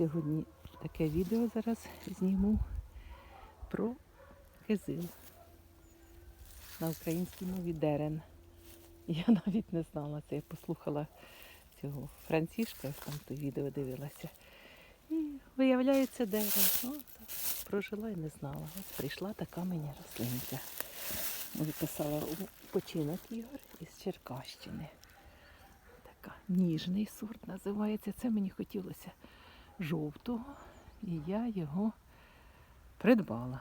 Сьогодні таке відео зараз зніму про кизил на українській мові дерен. Я навіть не знала це. Я послухала цього Францішка, ось там то відео дивилася. І виявляється дерен. От, прожила і не знала. От прийшла така мені рослинка. Виписала починок Ігор із Черкащини. Така ніжний сорт називається. Це мені хотілося жовтого, і я його придбала.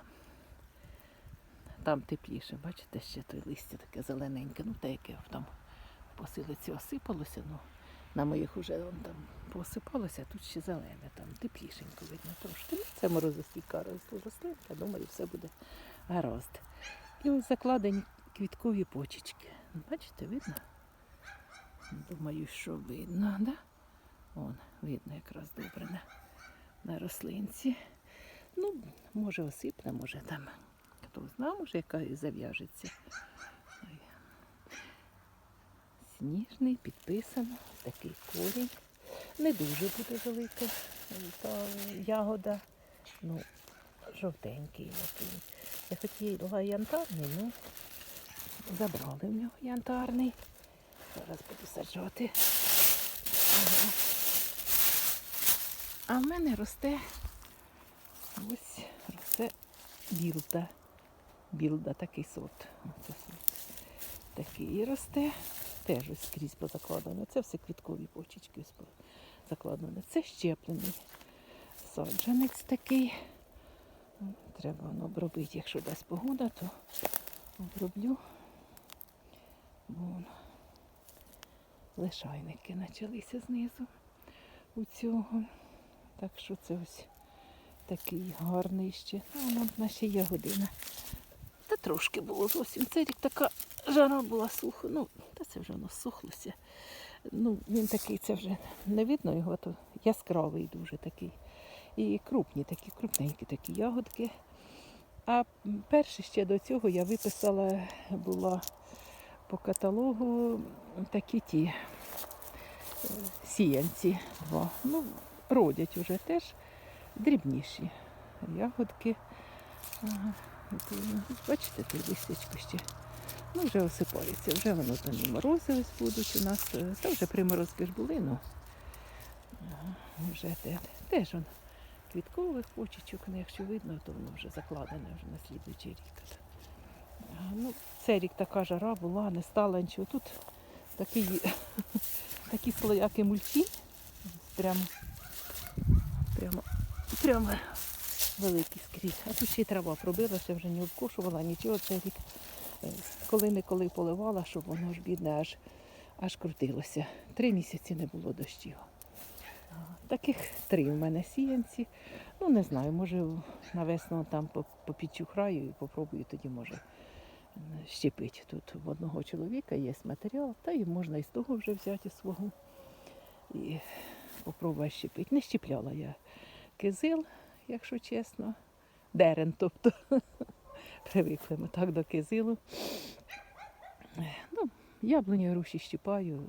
Там тепліше, бачите, ще той листя таке зелененьке, ну те, яке там по силиці осипалося, ну на моїх уже вон там посипалося, а тут ще зелене, там теплішенько видно трошки. Ну, це морозостійка роз- рослинка, думаю, все буде гаразд. І ось закладені квіткові почечки. Бачите, видно? Думаю, що видно, да? Вон, видно якраз добре на, рослинці. Ну, може осипне, може там, хто знає, може яка і зав'яжеться. Сніжний, підписано, такий корінь. Не дуже буде велика та ягода. Ну, жовтенький такий. Я хотіла янтарний, ну забрали в нього янтарний. Зараз буду саджати. Ага. А в мене росте ось росте білда. Білда такий сорт. Оце сорт. Такий росте. Теж ось скрізь позакладено. Це все квіткові почечки закладено. Це щеплений саджанець такий. Треба воно обробити, якщо дасть погода, то оброблю. Вон. Лишайники почалися знизу у цього. Так що це ось такий гарний ще. Ну, воно в ще є година. Та трошки було зовсім. Цей рік така жара була сухо. Ну, та це вже воно сухлося. Ну, він такий, це вже не видно його, то яскравий дуже такий. І крупні, такі крупненькі такі ягодки. А перше ще до цього я виписала була по каталогу такі ті е, сіянці два. Ну, родять уже теж дрібніші ягодки. Ага. Бачите, тут листячко ще. Ну, вже осипається, вже воно там і морози ось будуть у нас. е, Та вже приморозки ж були, ну вже те, теж он квіткових почечок, ну, якщо видно, то воно вже закладене вже на слідуючий рік. Ну, цей рік така жара була, не стала нічого. Тут такі, такі слояки мульчі. Прямо, прямо, прямо великі скрізь. А тут ще й трава пробилася, вже не обкошувала, нічого цей рік. Е, Коли-неколи поливала, щоб воно ж бідне аж, аж крутилося. Три місяці не було дощів. Таких три в мене сіянці. Ну, не знаю, може на весну там по- попідчухраю і попробую тоді, може, щепити. Тут в одного чоловіка є матеріал, та й можна із того вже взяти свого. І попробувати щепити. Не щепляла я кизил, якщо чесно. Дерен, тобто. Привикли ми так до кизилу. Ну, яблуні груші щіпаю,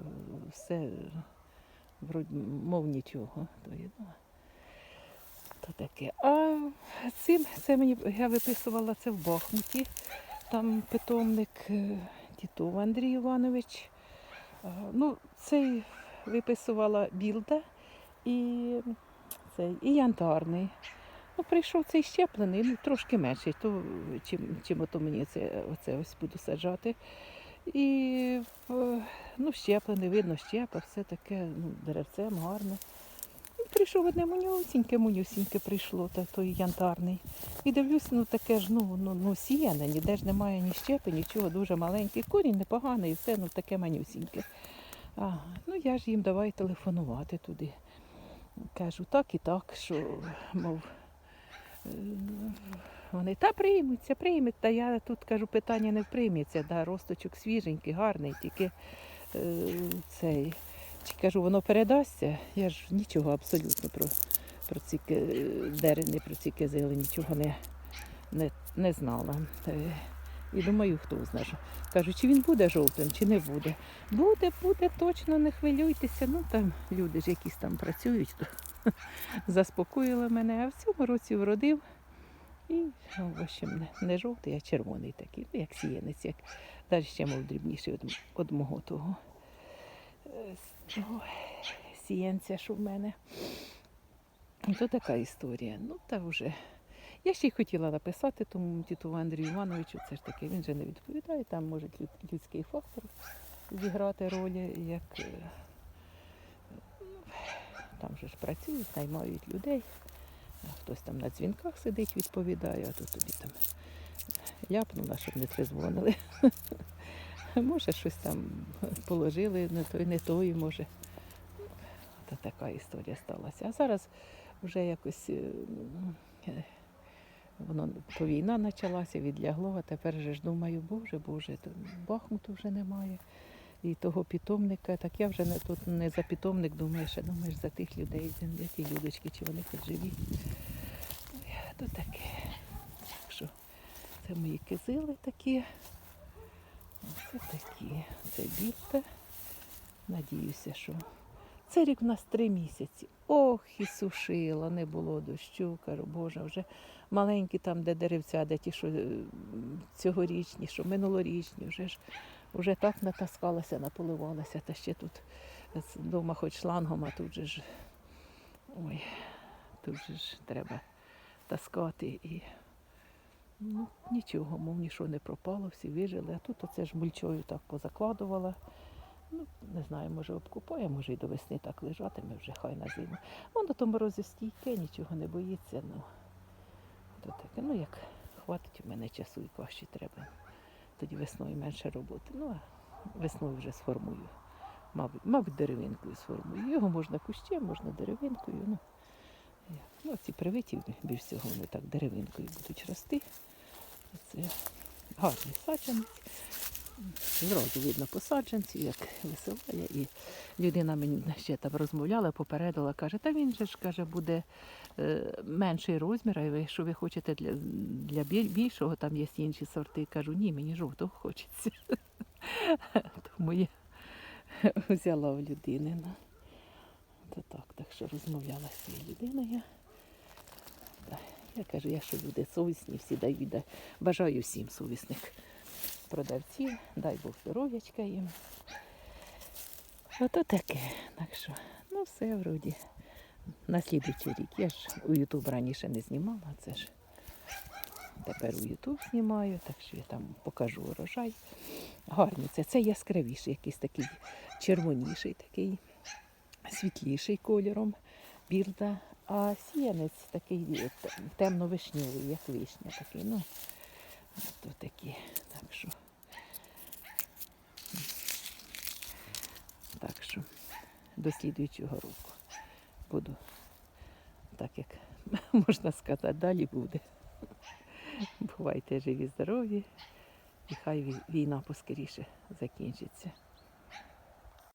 все вроді, мов нічого. То, є, ну, то таке. А цим це мені я виписувала це в Бахмуті. Там питомник е, Тітов Андрій Іванович. Ну, цей виписувала білда і цей, і янтарний. Ну, прийшов цей щеплений, ну трошки менший, то чим, чим ото мені це оце ось буду саджати. І е, ну, щеплений, видно, щепа, все таке, ну, деревцем гарне. Прийшов одне манюсіньке, манюсіньке прийшло, та той янтарний. І дивлюсь, ну таке ж, ну, ну, ну сіяне, ніде ж немає ні щепи, нічого, дуже маленький. Корінь непоганий, все, ну таке манюсіньке. Ага, ну я ж їм давай телефонувати туди. Кажу, так і так, що, мов, е, вони та приймуться, приймуть. Та я тут кажу, питання не прийметься. Да, росточок свіженький, гарний, тільки е, цей. Чи кажу, воно передасться. Я ж нічого абсолютно про, про ці ки- дерени, про ці кизили нічого не, не, не знала. І думаю, хто знає. Кажу, чи він буде жовтим, чи не буде. Буде, буде, точно, не хвилюйтеся. Ну там люди ж якісь там працюють, то заспокоїла мене, а в цьому році вродив. І, ну, в общем, не, жовтий, а червоний такий, ну, як сіянець, як навіть ще мов дрібніший від, від мого того е, сіянця, що в мене. То така історія. Ну, та вже. Я ще й хотіла написати тому тіту Андрію Івановичу, це ж таки, він же не відповідає, там може людський фактор зіграти роль, як е, там же ж працюють, наймають людей. Хтось там на дзвінках сидить, відповідає, а то тобі там ляпнула, щоб не тризвонили. Може, щось там положили, не той, не той, може. Та така історія сталася. А зараз вже якось е, воно війна почалася, відлягло, а тепер же ж думаю, боже, боже, Бахмуту вже немає. І того питомника, так я вже не тут не за питомник думаєш, а думаєш за тих людей, де ті людочки, чи вони хоч живі. То таке. Так що це мої кизили такі. Оце такі. Це бітта. Надіюся, що це рік у нас три місяці. Ох, і сушила, не було дощу. Кажу, Боже, вже маленькі там, де деревця, де ті, що е, цьогорічні, що минулорічні, вже ж вже так натаскалася, наполивалася. Та ще тут вдома хоч шлангом, а тут же ж ой, тут же ж треба таскати і ну, нічого, мов нічого не пропало, всі вижили. А тут оце ж мульчою так позакладувала. Ну, не знаю, може обкупає, може і до весни так лежатиме вже хай на зиму. Воно то морозостійке, нічого не боїться. Ну, то таке, ну як хватить у мене часу і кваші треба. Тоді весною менше роботи. Ну, а весною вже сформую. Мабуть, мабуть, деревинкою сформую. Його можна кущем, можна деревинкою. Ну, ну ці привиті більш всього вони так деревинкою будуть рости. Це гарний саджанець. Зразу видно посаджанці, як висилає. І людина мені ще там розмовляла, попередила, каже, та він же ж каже, буде е, менший розмір, а ви, що ви хочете для, для більшого, там є інші сорти. Кажу, ні, мені жовтого хочеться. Тому я взяла в людини. То так, так що розмовляла з цією людиною. Я кажу, якщо люди совісні, всі дають, бажаю всім совісних продавців, дай Бог здоров'ячка їм. Ото таке. Так що, ну все вроді. На слідуючий рік. Я ж у Ютуб раніше не знімала, це ж тепер у Ютуб знімаю, так що я там покажу урожай. Гарний це. Це яскравіший, якийсь такий червоніший, такий світліший кольором. Бірда, а сіянець такий е, темно-вишньовий, як вишня такий. Ну, то такі. Так що. Так що до слідуючого року буду так, як можна сказати, далі буде. Бувайте живі, здорові, і хай війна поскоріше закінчиться.